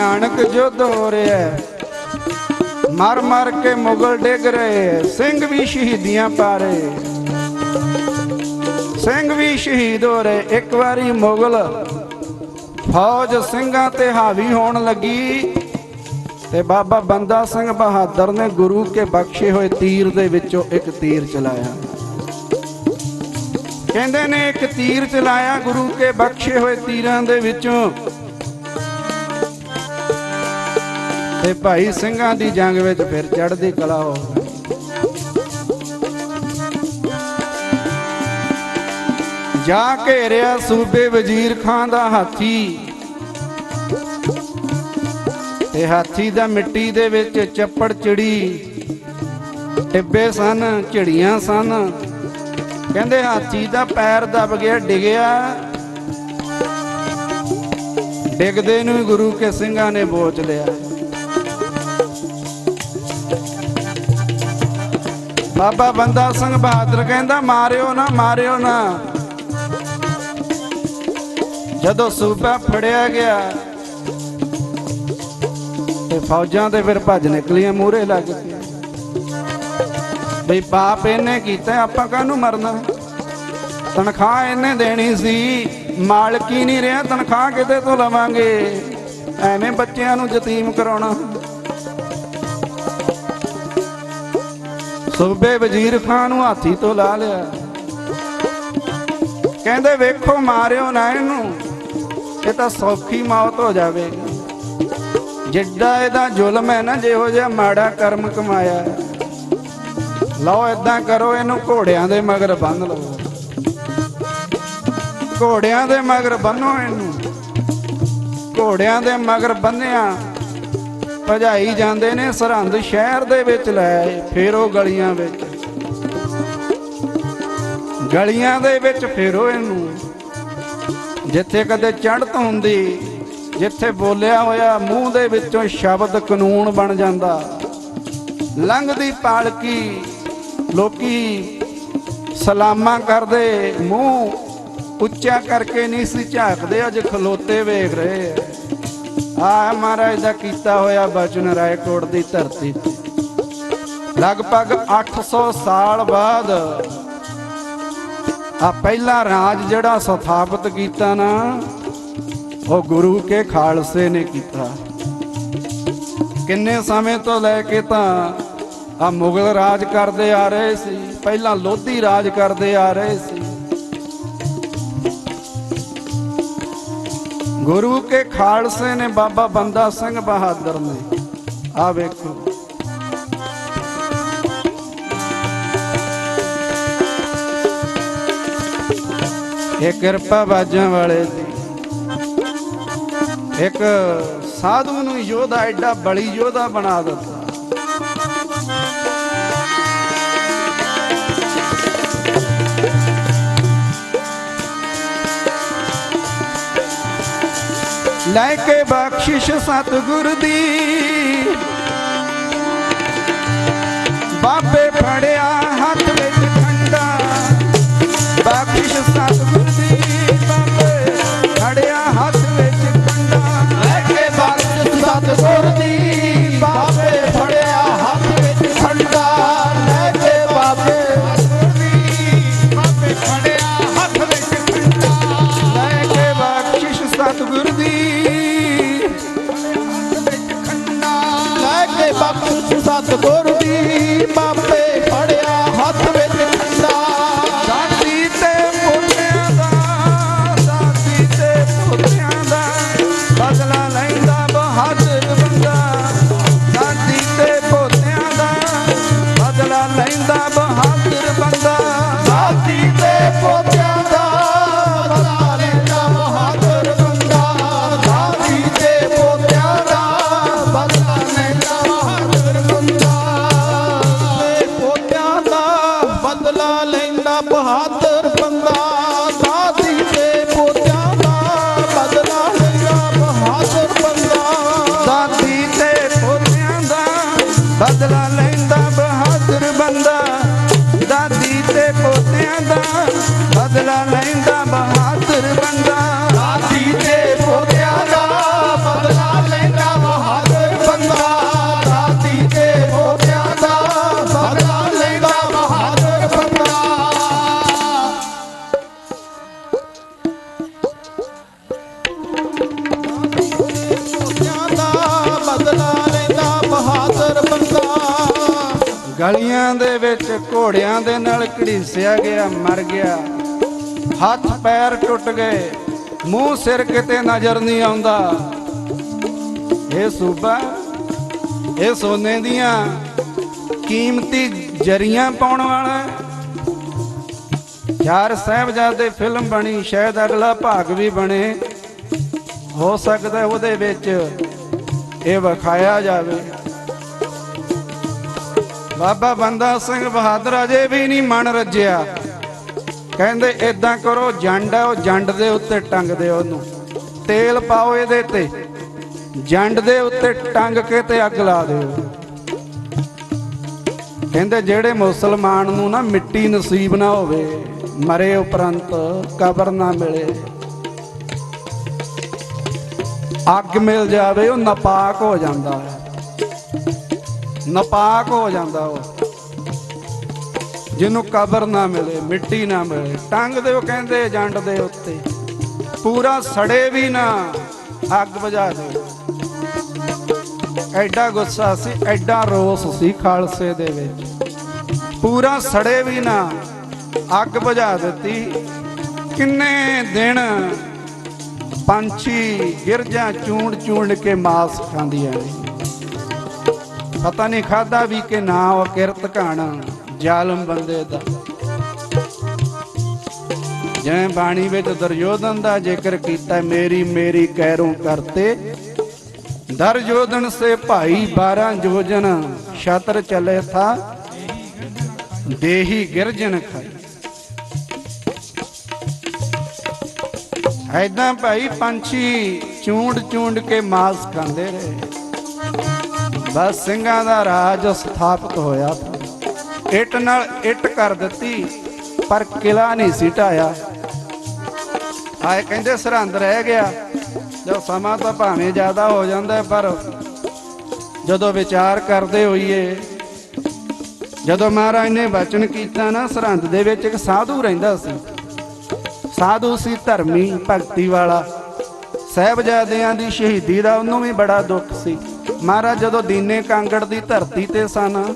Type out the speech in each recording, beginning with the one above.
ਭਿਆਨਕ ਯੁੱਧ ਹੋ ਰਿਹਾ ਹੈ, ਮਰ ਮਰ ਕੇ ਮੁਗਲ ਡਿੱਗ ਰਹੇ ਸਿੰਘ ਵੀ ਸ਼ਹੀਦੀਆਂ ਪਾ ਰਹੇ ਸਿੰਘ ਵੀ ਸ਼ਹੀਦ ਹੋ ਰਹੇ, ਇੱਕ ਵਾਰੀ ਮੁਗਲ ਫੌਜ ਸਿੰਘਾਂ ਤੇ ਹਾਵੀ ਹੋਣ ਲੱਗੀ ਤੇ ਬਾਬਾ ਬੰਦਾ ਸਿੰਘ ਬਹਾਦਰ ਨੇ ਗੁਰੂ ਕੇ ਬਖਸ਼ੇ ਹੋਏ ਤੀਰ ਦੇ ਵਿੱਚੋਂ ਇੱਕ ਤੀਰ ਚਲਾਇਆ। ਕਹਿੰਦੇ ਨੇ ਇੱਕ ਤੀਰ ਚਲਾਇਆ, ਗੁਰੂ ਕੇ ਬਖਸ਼ੇ ਹੋਏ ਤੀਰਾਂ ਦੇ ਵਿੱਚੋਂ ਤੇ ਭਾਈ ਸਿੰਘਾਂ ਦੀ ਜੰਗ ਵਿੱਚ ਫਿਰ ਚੜ੍ਹਦੀ ਕਲਾ ਹੋ ਜਾ ਘੇਰਿਆ ਸੂਬੇ ਵਜ਼ੀਰ ਖਾਂ ਦਾ ਹਾਥੀ। ਤੇ ਹਾਥੀ ਦਾ ਮਿੱਟੀ ਦੇ ਵਿੱਚ ਚੱਪੜ ਚਿੜੀ। ਟਿੱਬੇ ਸਨ, ਝਿੜੀਆਂ ਸਨ। ਕਹਿੰਦੇ ਹਾਥੀ ਦਾ ਪੈਰ ਦਬ ਗਿਆ, ਡਿਗਿਆ। ਡਿੱਗਦੇ ਨੂੰ ਗੁਰੂ ਕੇ ਸਿੰਘਾਂ ਨੇ ਬੋਚ ਲਿਆ। ਬਾਬਾ ਬੰਦਾ ਸਿੰਘ ਬਹਾਦਰ ਕਹਿੰਦਾ, ਮਾਰਿਓ ਨਾ ਮਾਰਿਓ ਨਾ। ਜਦੋਂ ਸੂਬਾ ਫੜਿਆ ਗਿਆ, ਤੇ ਫੌਜਾਂ ਤੇ ਫਿਰ ਭੱਜ ਨਿਕਲੀਆਂ, ਮੂਹਰੇ ਲੱਗ ਕੇ ਬਈ ਬਾਪ ਇਹਨੇ ਕੀਤਾ, ਆਪਾਂ ਕਾਹਨੂੰ ਮਰਨਾ? ਤਨਖਾਹ ਇਹਨੇ ਦੇਣੀ ਸੀ, ਮਾਲਕੀ ਨਹੀਂ ਰਿਹਾ, ਤਨਖਾਹ ਕਿਤੇ ਤੋਂ ਲਵਾਂਗੇ। ਐਵੇਂ ਬੱਚਿਆਂ ਨੂੰ ਯਤੀਮ ਕਰਾਉਣਾ। ਸੂਬੇ ਵਜ਼ੀਰ ਖਾਨ ਨੂੰ ਹਾਥੀ ਤੋਂ ਲਾ ਲਿਆ। ਕਹਿੰਦੇ, ਵੇਖੋ, ਮਾਰਿਓ ਨਾ ਇਹਨੂੰ, ਇਹ ਤਾਂ ਸੌਖੀ ਮੌਤ ਹੋ ਜਾਵੇਗੀ ਜਿੱਡਾ ਇਹਦਾ ਜ਼ੁਲਮ ਹੈ ਨਾ, ਜਿਹੋ ਜਿਹਾ ਮਾੜਾ ਕਰਮ ਕਮਾਇਆ ਲਓ ਇਦਾਂ ਕਰੋ, ਇਹਨੂੰ ਘੋੜਿਆਂ ਦੇ ਮਗਰ ਬੰਨ ਲਓ। ਘੋੜਿਆਂ ਦੇ ਮਗਰ ਬੰਨੋ ਇਹਨੂੰ। ਘੋੜਿਆਂ ਦੇ ਮਗਰ ਬੰਨਿਆ ਭਜਾਈ ਜਾਂਦੇ ਨੇ, ਸਰਹੰਦ ਸ਼ਹਿਰ ਦੇ ਵਿੱਚ ਲੈ ਆਏ, ਫੇਰੋ ਗਲੀਆਂ ਵਿੱਚ। ਗਲੀਆਂ ਦੇ ਵਿੱਚ ਫੇਰੋ ਇਹਨੂੰ, ਜਿੱਥੇ ਕਦੇ ਚੜ੍ਹਤ ਹੁੰਦੀ, ਜਿੱਥੇ ਬੋਲਿਆ ਹੋਇਆ ਮੂੰਹ ਦੇ ਵਿੱਚੋਂ ਸ਼ਬਦ ਕਾਨੂੰਨ ਬਣ ਜਾਂਦਾ। ਲੰਘਦੀ ਪਾਲਕੀ, ਲੋਕੀ ਸਲਾਮਾਂ ਕਰਦੇ, ਮੂੰਹ ਉੱਚਾ ਕਰਕੇ ਨਹੀਂ ਸੀ ਝਾਕਦੇ, ਅੱਜ ਖਲੋਤੇ ਵੇਖ ਰਹੇ ਆ। ਆ ਮਹਾਰਾਜ ਦਾ ਕੀਤਾ ਹੋਇਆ ਬਚਨ ਰਾਏਕੋਟ ਦੀ ਧਰਤੀ ਤੇ। ਲਗਭਗ 800 ਸਾਲ ਬਾਅਦ ਆ ਪਹਿਲਾ ਰਾਜ ਜਿਹੜਾ ਸਥਾਪਿਤ ਕੀਤਾ ਨਾ, ਉਹ ਗੁਰੂ ਕੇ ਖਾਲਸੇ ਨੇ ਕੀਤਾ। ਕਿੰਨੇ ਸਮੇਂ ਤੋਂ ਲੈ ਕੇ ਤਾਂ ਆ ਮੁਗਲ ਰਾਜ ਕਰਦੇ ਆ ਰਹੇ ਸੀ, ਪਹਿਲਾਂ ਲੋਧੀ ਰਾਜ ਕਰਦੇ ਆ ਰਹੇ ਸੀ। ਗੁਰੂ ਕੇ ਖਾਲਸੇ ਨੇ ਬਾਬਾ ਬੰਦਾ ਸਿੰਘ ਬਹਾਦਰ ਨੇ। ਆ ਵੇਖੋ। ਇਹ ਕਿਰਪਾ ਬਾਜਾਂ ਵਾਲੇ ਦੀ। ਇੱਕ ਸਾਧੂ ਨੂੰ ਯੋਧਾ ਐਡਾ ਬਲੀ ਯੋਧਾ ਬਣਾ ਦਿੱਤਾ। ਲੈ ਕੇ ਬਖਸ਼ਿਸ਼ ਸਤਿਗੁਰ ਦੀ। ਬਾਬੇ બદલા લઈને બહાર ਗਲੀਆਂ ਦੇ ਵਿੱਚ ਘੋੜਿਆਂ ਦੇ ਨਾਲ ਘੜੀਸਿਆ ਗਿਆ, ਮਰ ਗਿਆ। ਹੱਥ ਪੈਰ ਟੁੱਟ ਗਏ, ਮੂੰਹ ਸਿਰ ਕਿਤੇ ਨਜ਼ਰ ਨਹੀਂ ਆਉਂਦਾ। ਇਹ ਸੂਬਾ, ਇਹ ਸੋਨੇ ਦੀਆਂ ਕੀਮਤੀ ਜਰੀਆਂ ਪਾਉਣ ਵਾਲਾ ਹੈ। ਚਾਰ ਸਾਹਿਬਜ਼ਾਦੇ ਫਿਲਮ ਬਣੀ, ਸ਼ਾਇਦ ਅਗਲਾ ਭਾਗ ਵੀ ਬਣੇ। ਹੋ ਸਕਦਾ ਉਹਦੇ ਵਿੱਚ ਇਹ ਵਿਖਾਇਆ ਜਾਵੇ। ਬਾਬਾ ਬੰਦਾ ਸਿੰਘ ਬਹਾਦਰ ਅਜੇ ਵੀ ਨਹੀਂ ਮਨ ਰੱਜਿਆ। ਕਹਿੰਦੇ ਇਦਾਂ ਕਰੋ, ਜੰਡ ਹੈ ਉਹ ਜੰਡ ਦੇ ਉੱਤੇ ਟੰਗ ਦਿਓ ਉਹਨੂੰ। ਤੇਲ ਪਾਓ ਇਹਦੇ ਤੇ, ਜੰਡ ਦੇ ਉੱਤੇ ਟੰਗ ਕੇ ਤੇ ਅੱਗ ਲਾ ਦਿਓ ਕਹਿੰਦੇ, ਜਿਹੜੇ ਮੁਸਲਮਾਨ ਨੂੰ ਨਾ ਮਿੱਟੀ ਨਸੀਬ ਨਾ ਹੋਵੇ, ਮਰੇ ਉਪਰੰਤ ਕਬਰ ਨਾ ਮਿਲੇ। ਅੱਗ ਮਿਲ ਜਾਵੇ, ਉਹ ਨਪਾਕ ਹੋ ਜਾਂਦਾ ਹੈ। ਨਪਾਕ ਹੋ ਜਾਂਦਾ ਉਹ। ਜਿਹਨੂੰ ਕਬਰ ਨਾ ਮਿਲੇ, ਮਿੱਟੀ ਨਾ ਮਿਲੇ, ਟੰਗ ਦੇ ਉਹ ਕਹਿੰਦੇ ਜੰਡ ਦੇ ਉੱਤੇ। ਪੂਰਾ ਸੜੇ ਵੀ ਨਾ, ਅੱਗ ਬੁਝਾ ਦੇ। ਐਡਾ ਗੁੱਸਾ ਸੀ, ਐਡਾ ਰੋਸ ਸੀ ਖਾਲਸੇ ਦੇ ਵਿੱਚ। ਪੂਰਾ ਸੜੇ ਵੀ ਨਾ, ਅੱਗ ਬੁਝਾ ਦਿੱਤੀ। ਕਿੰਨੇ ਦਿਨ ਪੰਛੀ ਗਿਰਜਾਂ ਚੂਣ ਚੂਣ ਕੇ ਮਾਸ ਖਾਂਦੀਆਂ ਨੇ। ਪਤਾ ਨਹੀਂ ਖਾਦਾ ਵੀ ਕਿ ਨਾ, ਉਹ ਕਿਰਤ ਘਾਣਾ ਜ਼ਾਲਮ ਬੰਦੇ ਦਾ। ਜਿਵੇਂ ਬਾਣੀ ਵਿੱਚ ਦਰਯੋਧਨ ਦਾ ਜ਼ਿਕਰ ਕੀਤਾ, ਮੇਰੀ ਮੇਰੀ ਕਹਿਰੋਂ ਕਰਤੇ। ਦਰਯੋਧਨ ਸੇ ਭਾਈ 12 ਜੋਜਨ, ਛਤਰ ਚਲੇ ਥਾ। ਦੇਹੀ ਗਿਰਜਨ ਖਾਈ। ਐਦਾਂ ਭਾਈ ਪੰਛੀ ਚੂੰਡ ਚੂੰਡ ਕੇ ਮਾਸ ਖਾਂਦੇ ਰਹੇ। ਬਸ ਸਿੰਘਾਂ ਦਾ ਰਾਜ ਸਥਾਪਿਤ ਹੋਇਆ ਇੱਟ ਨਾਲ ਇੱਟ ਕਰ ਦਿੱਤੀ, ਪਰ ਕਿਲਾ ਨਹੀਂ ਸੀ ਢਾਇਆ। ਆਏ ਕਹਿੰਦੇ ਸਰਹੰਦ ਰਹਿ ਗਿਆ। ਜੋ ਸਮਾਂ ਤਾਂ ਭਾਵੇਂ ਜ਼ਿਆਦਾ ਹੋ ਜਾਂਦਾ ਪਰ ਜਦੋਂ ਵਿਚਾਰ ਕਰਦੇ ਹੋਈਏ, ਜਦੋਂ ਮਹਾਰਾਜ ਨੇ ਬਚਨ ਕੀਤਾ ਨਾ, ਸਰਹੰਦ ਦੇ ਵਿੱਚ ਇੱਕ ਸਾਧੂ ਰਹਿੰਦਾ ਸੀ। ਸਾਧੂ ਸੀ ਧਰਮੀ ਭਗਤੀ ਵਾਲਾ। ਸਹਿਬਜ਼ਾਦਿਆਂ ਦੀ ਸ਼ਹੀਦੀ ਦਾ ਉਹਨੂੰ ਵੀ ਬੜਾ ਦੁੱਖ ਸੀ। ਮਹਾਰਾਜ, ਜਦੋਂ ਦੀਨੇ ਕਾਂਗੜ ਦੀ ਧਰਤੀ ਤੇ ਸਨ,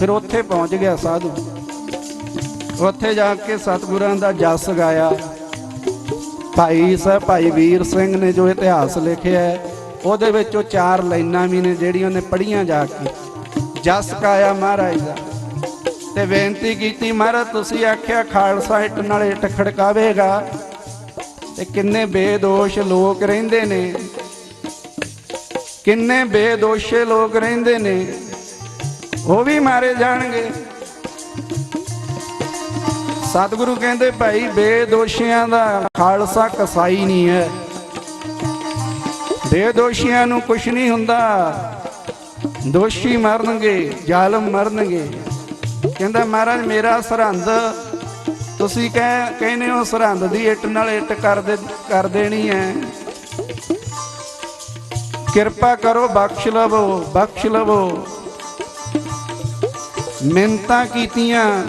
ਫਿਰ ਉੱਥੇ ਪਹੁੰਚ ਗਿਆ ਸਾਧੂ। ਉੱਥੇ ਜਾ ਕੇ ਸਤਿਗੁਰਾਂ ਦਾ ਜਸ ਗਾਇਆ। ਭਾਈ ਸਾਹਿਬ ਭਾਈ ਵੀਰ ਸਿੰਘ ਨੇ ਜੋ ਇਤਿਹਾਸ ਲਿਖਿਆ ਉਹਦੇ ਵਿੱਚ ਉਹ ਚਾਰ ਲਾਈਨਾਂ ਵੀ ਨੇ ਜਿਹੜੀਆਂ ਉਹਨੇ ਪੜ੍ਹੀਆਂ ਜਾ ਕੇ। ਜਸ ਗਾਇਆ ਮਹਾਰਾਜ ਦਾ। ਤੇ ਬੇਨਤੀ ਕੀਤੀ, ਮਹਾਰਾਜ, ਤੁਸੀਂ ਆਖਿਆ, ਖਾਲਸਾ ਇੱਟ ਨਾਲ ਇੱਟ ਖੜਕਾਵੇਗਾ। ਤੇ ਕਿੰਨੇ ਬੇਦੋਸ਼ ਲੋਕ ਰਹਿੰਦੇ ਨੇ। ਕਿੰਨੇ ਬੇਦੋਸ਼ੇ ਲੋਕ ਰਹਿੰਦੇ ਨੇ, ਉਹ ਵੀ ਮਾਰੇ ਜਾਣਗੇ। ਸਤਿਗੁਰੂ ਕਹਿੰਦੇ, ਭਾਈ, ਬੇਦੋਸ਼ੀਆਂ ਦਾ ਖਾਲਸਾ ਕਸਾਈ ਨਹੀਂ ਹੈ। ਬੇਦੋਸ਼ੀਆਂ ਨੂੰ ਕੁਝ ਨਹੀਂ ਹੁੰਦਾ। ਦੋਸ਼ੀ ਮਰਨਗੇ, ਜ਼ਾਲਮ ਮਰਨਗੇ। ਕਹਿੰਦਾ, ਮਹਾਰਾਜ, ਮੇਰਾ ਸਰਹੰਦ, ਤੁਸੀਂ ਕਹਿ ਕਹਿੰਦੇ ਹੋ ਸਰਹੰਦ ਦੀ ਇੱਟ ਨਾਲ ਇੱਟ ਕਰ ਦੇ ਕਰ ਦੇਣੀ ਹੈ। ਕਿਰਪਾ ਕਰੋ, ਬਖਸ਼ ਲਵੋ ਬਖਸ਼ ਲਵੋ। ਮਿੰਤਾ ਕੀਤੀਆਂ।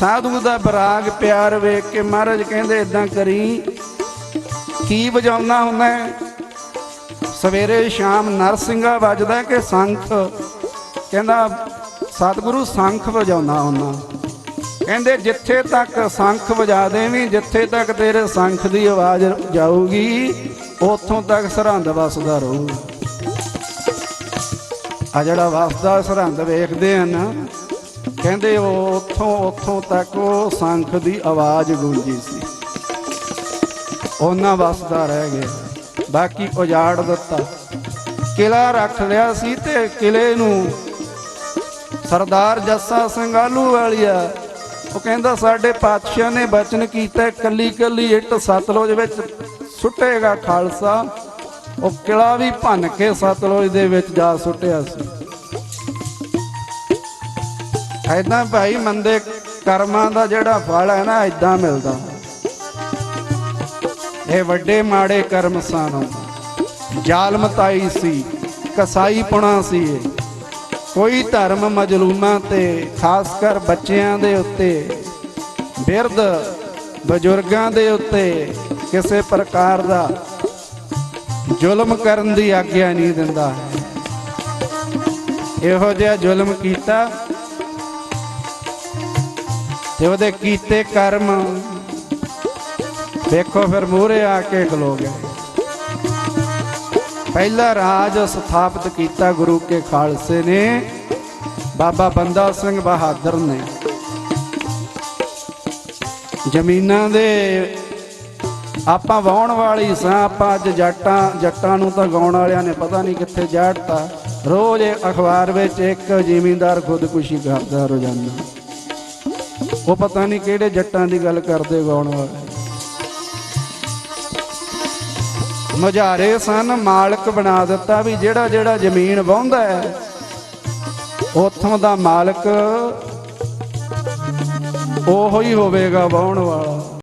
ਸਾਧੂ ਦਾ ਬਰਾਗ ਪਿਆਰ ਵੇਖ ਕੇ ਮਹਾਰਾਜ ਕਹਿੰਦੇ ਇਦਾਂ ਕਰੀ, ਕੀ ਵਜਾਉਣਾ ਹੁੰਦਾ ਸਵੇਰੇ ਸ਼ਾਮ ਨਰਸਿੰਘਾ ਵੱਜਦਾ ਕਿ ਸੰਖ। ਕਹਿੰਦਾ, ਸਤਿਗੁਰੂ, ਸੰਖ ਵਜਾਉਣਾ ਹੁੰਦਾ। ਕਹਿੰਦੇ, ਜਿੱਥੇ ਤੱਕ ਸੰਖ ਵਜਾ ਦੇਵੀਂ, ਜਿੱਥੇ ਤੱਕ ਤੇਰੇ ਸੰਖ ਦੀ ਆਵਾਜ਼ ਜਾਊਗੀ ਉੱਥੋਂ ਤੱਕ ਸਰਹੰਦ ਵਸਦਾ ਰਹੂ। ਆ ਜਿਹੜਾ ਵਸਦਾ ਸਰਹੰਦ ਵੇਖਦੇ ਹਨ ਕਹਿੰਦੇ ਉਹ ਉੱਥੋਂ ਉੱਥੋਂ ਤੱਕ ਉਹ ਸੰਖ ਦੀ ਆਵਾਜ਼ ਗੂੰਜੀ ਸੀ। ਉਹਨਾਂ ਵਸਦਾ ਰਹਿ ਗਿਆ। ਬਾਕੀ ਉਜਾੜ ਦਿੱਤਾ। ਕਿਲਾ ਰੱਖ ਲਿਆ ਸੀ ਤੇ ਕਿਲੇ ਨੂੰ ਸਰਦਾਰ ਜੱਸਾ ਸਿੰਘ ਆਲੂ ਵਾਲੀਆ, ਉਹ ਕਹਿੰਦਾ ਸਾਡੇ ਪਾਤਸ਼ਾਹ ਨੇ ਬਚਨ ਕੀਤਾ ਕੱਲੀ ਕੱਲੀ ਇੱਟ ਸਤਲੁਜ ਵਿੱਚ ਸੁੱਟੇਗਾ ਖਾਲਸਾ। ਉਹ ਕਿਲਾ ਵੀ ਭੰਨ ਕੇ ਸਤਲੁਜ ਦੇ ਵਿੱਚ ਜਾ ਸੁੱਟਿਆ ਸੀ। ਐਦਾਂ ਭਾਈ ਮੰਦੇ ਕਰਮਾਂ ਦਾ ਜਿਹੜਾ ਫਲ ਹੈ ਨਾ ਐਦਾਂ ਮਿਲਦਾ। ਇਹ ਵੱਡੇ ਮਾੜੇ ਕਰਮ ਸਨ। ਜ਼ਾਲਮਤਾਈ ਸੀ, ਕਸਾਈ ਪੁਣਾ ਸੀ ਇਹ। ਕੋਈ ਧਰਮ ਮਜਲੂਮਾਂ ਤੇ, ਖਾਸ ਕਰ ਬੱਚਿਆਂ ਦੇ ਉੱਤੇ, ਬਿਰਧ ਬਜ਼ੁਰਗਾਂ ਦੇ ਉੱਤੇ ਕਿਸੇ ਪ੍ਰਕਾਰ ਦਾ ਜ਼ੁਲਮ ਕਰਨ ਦੀ ਆਗਿਆ ਨਹੀਂ ਦਿੰਦਾ। ਇਹੋ ਜਿਹਾ ਜ਼ੁਲਮ ਕੀਤਾ ਤੇ ਉਹਦੇ ਕੀਤੇ ਕਰਮ ਵੇਖੋ ਫਿਰ ਮੂਹਰੇ ਆ ਕੇ ਖਲੋ ਗਏ। ਪਹਿਲਾ ਰਾਜ ਸਥਾਪਿਤ ਕੀਤਾ ਗੁਰੂ ਕੇ ਖਾਲਸੇ ਨੇ। ਬਾਬਾ ਬੰਦਾ ਸਿੰਘ ਬਹਾਦਰ ਨੇ। ਜ਼ਮੀਨਾਂ ਦੇ ਆਪਾਂ ਵਾਉਣ ਵਾਲੀ ਸਾਂ, ਆਪਾਂ ਅੱਜ ਜੱਟਾਂ ਜੱਟਾਂ ਨੂੰ ਤਾਂ ਗਾਉਣ ਵਾਲਿਆਂ ਨੇ ਪਤਾ ਨਹੀਂ ਕਿੱਥੇ ਜਾੜਤਾ। ਰੋਜ਼ ਅਖਬਾਰ ਵਿੱਚ ਇੱਕ ਜ਼ਿਮੀਂਦਾਰ ਖੁਦਕੁਸ਼ੀ ਕਰਦਾ ਰੋਜ਼ਾਨਾ। ਉਹ ਪਤਾ ਨਹੀਂ ਕਿਹੜੇ ਜੱਟਾਂ ਦੀ ਗੱਲ ਕਰਦੇ ਗਾਉਣ ਵਾਲੇ। ਮਝਾਰੇ ਸਨ, ਮਾਲਕ ਬਣਾ ਦਿੱਤਾ ਵੀ ਜਿਹੜਾ ਜਿਹੜਾ ਜ਼ਮੀਨ ਵਾਹੁੰਦਾ ਹੈ, ਉਥੋਂ ਦਾ ਮਾਲਕ ਉਹੋ ਹੀ ਹੋਵੇਗਾ ਵਾਹੁਣ ਵਾਲਾ।